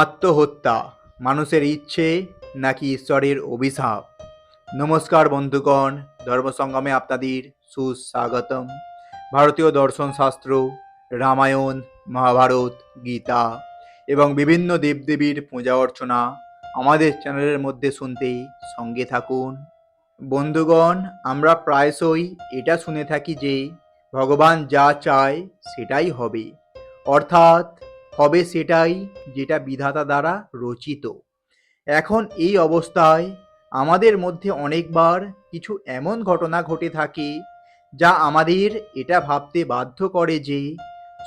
আত্মহত্যা, মানুষের ইচ্ছে নাকি ঈশ্বরের অভিশাপ? নমস্কার বন্ধুগণ ধর্মসঙ্গমে আপনাদের সুস্বাগতম। ভারতীয় দর্শন শাস্ত্র, রামায়ণ, মহাভারত, গীতা এবং বিভিন্ন দেবদেবীর পূজা অর্চনা আমাদের চ্যানেলের মধ্যে শুনতে সঙ্গে থাকুন। বন্ধুগণ, আমরা প্রায়শই এটা শুনে থাকি যে, ভগবান যা চায় সেটাই হবে। অর্থাৎ হবে সেটাই যেটা বিধাতা দ্বারা রচিত। এখন এই অবস্থায় আমাদের মধ্যে অনেকবার কিছু এমন ঘটনা ঘটে থাকে, যা আমাদের এটা ভাবতে বাধ্য করে যে,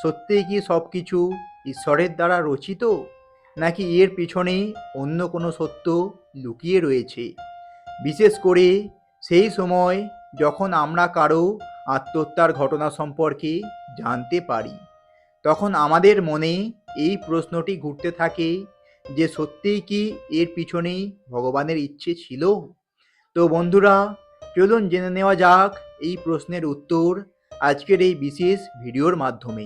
সত্যিই কি সব কিছু ঈশ্বরের দ্বারা রচিত? নাকি এর পিছনে অন্য কোনো সত্য লুকিয়ে রয়েছে? বিশেষ করে সেই সময় যখন আমরা কারও আত্মহত্যার ঘটনা সম্পর্কে জানতে পারি। তখন আমাদের মনে এই প্রশ্নটি ঘুরতে থাকে যে সত্যিই কি এর পিছনেই ভগবানের ইচ্ছে ছিল? তো বন্ধুরা, চলুন জেনে নেওয়া যাক এই প্রশ্নের উত্তর আজকের এই বিশেষ ভিডিওর মাধ্যমে।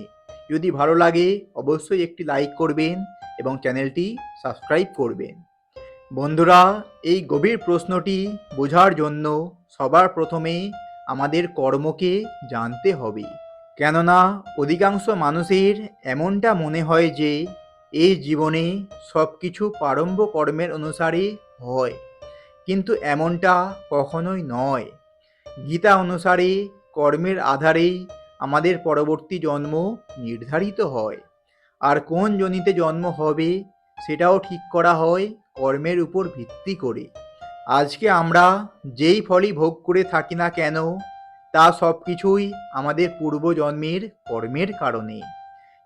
যদি ভালো লাগে, অবশ্যই একটি লাইক করবেন এবং চ্যানেলটি সাবস্ক্রাইব করবেন। বন্ধুরা, এই গভীর প্রশ্নটি বোঝার জন্য সবার প্রথমে আমাদের কর্মকে জানতে হবে। কেননা অধিকাংশ মানুষের এমনটা মনে হয় যে এই জীবনে সব কিছু প্রারম্ভ কর্মের অনুসারে হয়, কিন্তু এমনটা কখনোই নয়। গীতা অনুসারে কর্মের আধারেই আমাদের পরবর্তী জন্ম নির্ধারিত হয়, আর কোন জনিতে জন্ম হবে সেটাও ঠিক করা হয় কর্মের উপর ভিত্তি করে। আজকে আমরা যেই ফলই ভোগ করে থাকি না কেন তা সব কিছুই আমাদের পূর্বজন্মের কর্মের কারণে।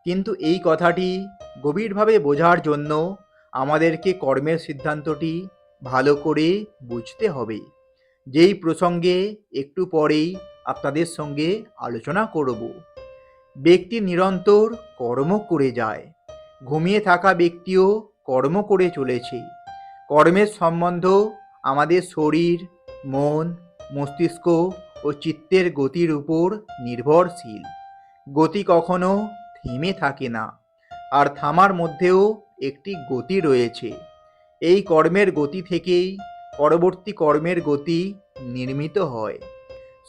কিন্তু এই কথাটি গভীরভাবে বোঝার জন্য আমাদেরকে কর্মের সিদ্ধান্তটি ভালো করে বুঝতে হবে। যেই প্রসঙ্গে একটু পরেই আপনাদের সঙ্গে আলোচনা করব। ব্যক্তি নিরন্তর কর্ম করে যায়। ঘুমিয়ে থাকা ব্যক্তিও কর্ম করে চলেছে। কর্মের সম্বন্ধ আমাদের শরীর, মন, মস্তিষ্ক ও চিত্তের গতির উপর নির্ভরশীল। গতি কখনো থেমে থাকে না, আর থামার মধ্যেও একটি গতি রয়েছে। এই কর্মের গতি থেকেই পরবর্তী কর্মের গতি নির্মিত হয়।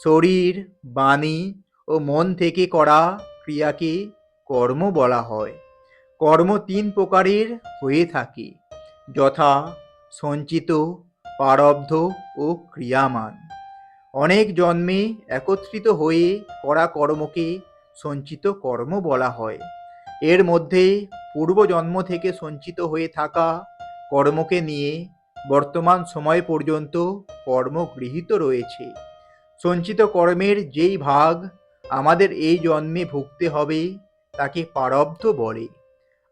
শরীর, বাণী ও মন থেকে করা ক্রিয়াকে কর্ম বলা হয়। কর্ম তিন প্রকারের হয়ে থাকে, যথা সঞ্চিত প্রারব্ধ ও ক্রিয়ামান। অনেক জন্মে একত্রিত হয়ে করা কর্মকে সঞ্চিত কর্ম বলা হয়। এর মধ্যে পূর্বজন্ম থেকে সঞ্চিত হয়ে থাকা কর্মকে নিয়ে বর্তমান সময় পর্যন্ত কর্ম গৃহীত রয়েছে। সঞ্চিত কর্মের যেই ভাগ আমাদের এই জন্মে ভুগতে হবে, তাকে পারব্ধ বলে।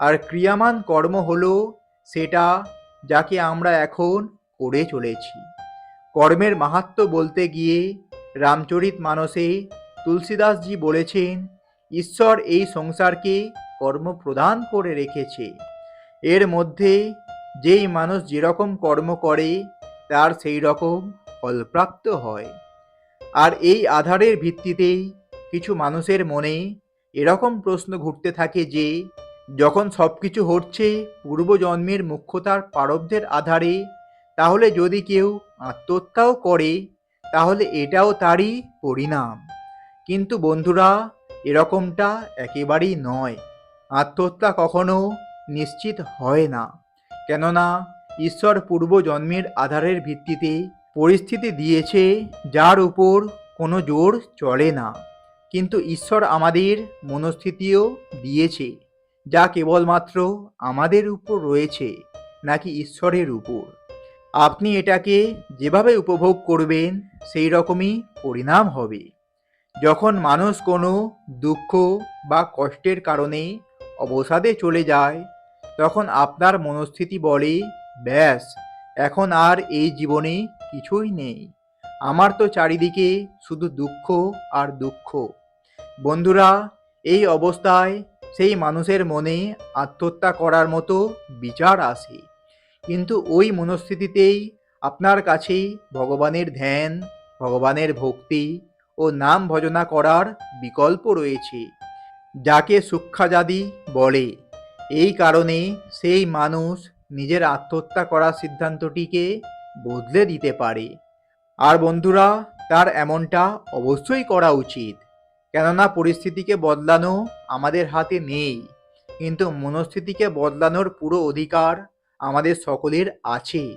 আর ক্রিয়ামান কর্ম হলো সেটা যাকে আমরা এখন করে চলেছি। কর্মের মাহাত্ম বলতে গিয়ে রামচরিত মানসে তুলসীদাসজি বলেছেন, ঈশ্বর এই সংসারকে কর্ম প্রদান করে রেখেছে। এর মধ্যে যেই মানুষ যেরকম কর্ম করে, তার সেই রকম ফলপ্রাপ্ত হয়। আর এই আধারের ভিত্তিতেই কিছু মানুষের মনে এরকম প্রশ্ন ঘুরতে থাকে যে, যখন সব কিছু হচ্ছে পূর্বজন্মের মুখ্যতার প্রারব্ধের আধারে তাহলে যদি কেউ আত্মহত্যাও করে, তাহলে এটাও তারই পরিণাম। কিন্তু বন্ধুরা, এরকমটা একেবারেই নয়। আত্মহত্যা কখনো নিশ্চিত হয় না। কেননা, ঈশ্বর পূর্বজন্মের আধারের ভিত্তিতে পরিস্থিতি দিয়েছে যার উপর কোনো জোর চলে না। কিন্তু ঈশ্বর আমাদের মনস্থিতিও দিয়েছে, যা কেবলমাত্র আমাদের উপর রয়েছে, নাকি ঈশ্বরের উপর। আপনি এটাকে যেভাবে উপভোগ করবেন, সেই রকমই পরিণাম হবে। যখন মানুষ কোনো দুঃখ বা কষ্টের কারণে অবসাদে চলে যায়, তখন আপনার মনস্থিতি বলে, ব্যাস, এখন আর এই জীবনে কিছুই নেই। আমার তো চারিদিকে শুধু দুঃখ আর দুঃখ। বন্ধুরা, এই অবস্থায় সেই মানুষের মনে আত্মহত্যা করার মতো বিচার আসে। কিন্তু ওই মনস্থিতিতেই আপনার কাছেই ভগবানের ধ্যান, ভগবানের ভক্তি ও নাম ভজনা করার বিকল্প রয়েছে, যাকে সূক্ষাজাদি বলে। এই কারণে সেই মানুষ নিজের আত্মহত্যা করার সিদ্ধান্তটিকে বদলে দিতে পারে। আর বন্ধুরা, তার এমনটা অবশ্যই করা উচিত। কেননা পরিস্থিতিকে বদলানো আমাদের হাতে নেই, কিন্তু মনস্থিতিকে বদলানোর পুরো অধিকার আমাদের সকলের আছে।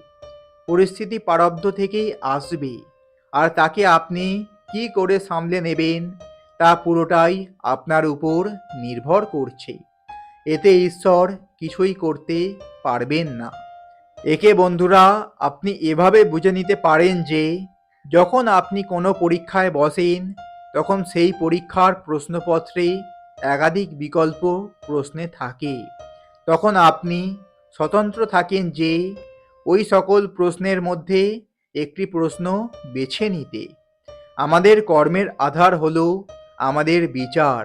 পরিস্থিতি প্রারব্ধ থেকেই আসবে। আর তাকে আপনি কি করে সামলে নেবেন, তা পুরোটাই আপনার উপর নির্ভর করছে। এতে ঈশ্বর কিছুই করতে পারবেন না। একে বন্ধুরা, আপনি এভাবে বুঝে নিতে পারেন যে, যখন আপনি কোনো পরীক্ষায় বসেন, তখন সেই পরীক্ষার প্রশ্নপত্রে একাধিক বিকল্প প্রশ্নে থাকে। তখন আপনি স্বতন্ত্র থাকেন যে, ওই সকল প্রশ্নের মধ্যে একটি প্রশ্ন বেছে নিতে। আমাদের কর্মের আধার হল আমাদের বিচার।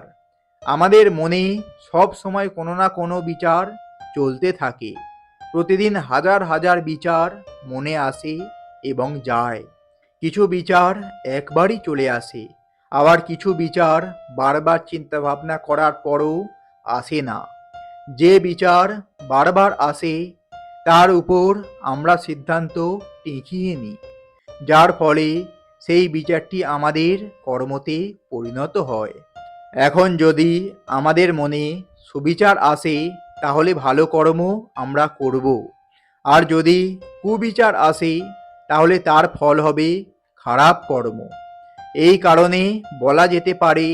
আমাদের মনে সব সময় কোনো না কোনো বিচার চলতে থাকে। প্রতিদিন হাজার হাজার বিচার মনে আসে এবং যায়। কিছু বিচার একবারই চলে আসে, আবার কিছু বিচার বারবার চিন্তা ভাবনা করার পরও আসে না। যে বিচার বারবার আসে, তার উপর আমরা সিদ্ধান্ত টিকিয়ে নিই, যার ফলে সেই বিচারটি আমাদের কর্মতে পরিণত হয়। এখন যদি আমাদের মনে সুবিচার আসে, তাহলে ভালো কর্ম আমরা করব। আর যদি কুবিচার আসে, তাহলে তার ফল হবে খারাপ কর্ম। এই কারণে বলা যেতে পারে,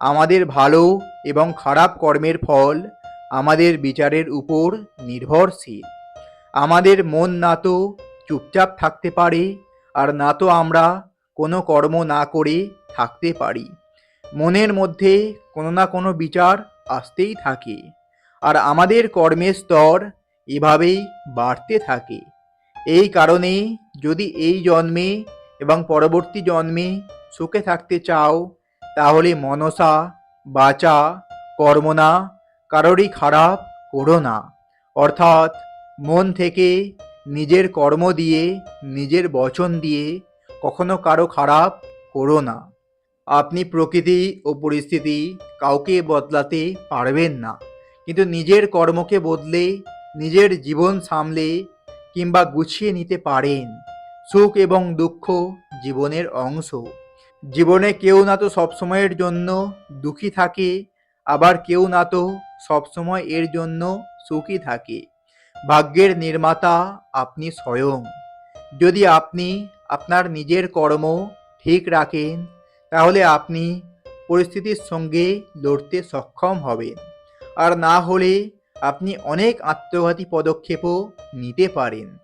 আমাদের ভালো এবং খারাপ কর্মের ফল আমাদের বিচারের উপর নির্ভরশীল। আমাদের মন না তো চুপচাপ থাকতে পারে, আর না তো আমরা কোনো কর্ম না করে থাকতে পারি। মনের মধ্যে কোনো না কোনো বিচার আসতেই থাকে, আর আমাদের কর্মের স্তর এভাবেই বাড়তে থাকে। এই কারণে যদি এই জন্মে এবং পরবর্তী জন্মে সুখে থাকতে চাও, তাহলে মনসা, বাচা, কর্মনা কারোরই খারাপ করো না। অর্থাৎ মন থেকে নিজের কর্ম দিয়ে, নিজের বচন দিয়ে কখনো কারও খারাপ করো না। আপনি প্রকৃতি ও পরিস্থিতি কাউকে বদলাতে পারবেন না। কিন্তু নিজের কর্মকে বদলে, নিজের জীবন সামলে কিংবা গুছিয়ে নিতে পারেন। সুখ এবং দুঃখ জীবনের অংশ। জীবনে কেউ না তো সবসময়ের জন্য দুঃখী থাকে আবার কেউ না তো সবসময় এর জন্য সুখী থাকে। ভাগ্যের নির্মাতা আপনি স্বয়ং। যদি আপনি আপনার নিজের কর্ম ঠিক রাখেন, তাহলে আপনি পরিস্থিতির সঙ্গে লড়তে সক্ষম হবেন। আর না হলে আপনি অনেক আত্মঘাতী পদক্ষেপও নিতে পারেন।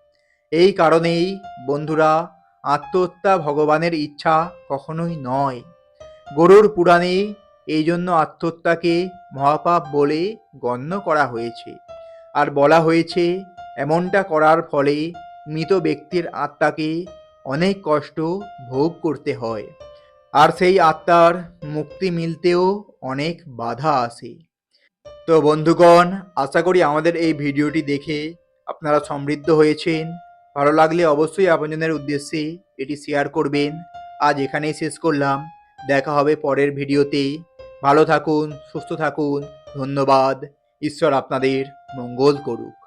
এই কারণেই, বন্ধুরা, আত্মহত্যা ভগবানের ইচ্ছা কখনোই নয়। গরুর পুরাণে এই জন্য আত্মহত্যাকে মহাপাপ বলে গণ্য করা হয়েছে। আর বলা হয়েছে, এমনটা করার ফলে মৃত ব্যক্তির আত্মাকে অনেক কষ্ট ভোগ করতে হয়। আর সেই আত্মার মুক্তি মিলতেও অনেক বাধা আসে। তো বন্ধুগণ, আশা করি আমাদের এই ভিডিওটি দেখে আপনারা সমৃদ্ধ হয়েছেন। ভালো লাগলে অবশ্যই আপনজনের উদ্দেশ্যে এটি শেয়ার করবেন। আজ এখানেই শেষ করলাম। দেখা হবে পরের ভিডিওতে। ভালো থাকুন সুস্থ থাকুন ধন্যবাদ। ঈশ্বর আপনাদের মঙ্গল করুক।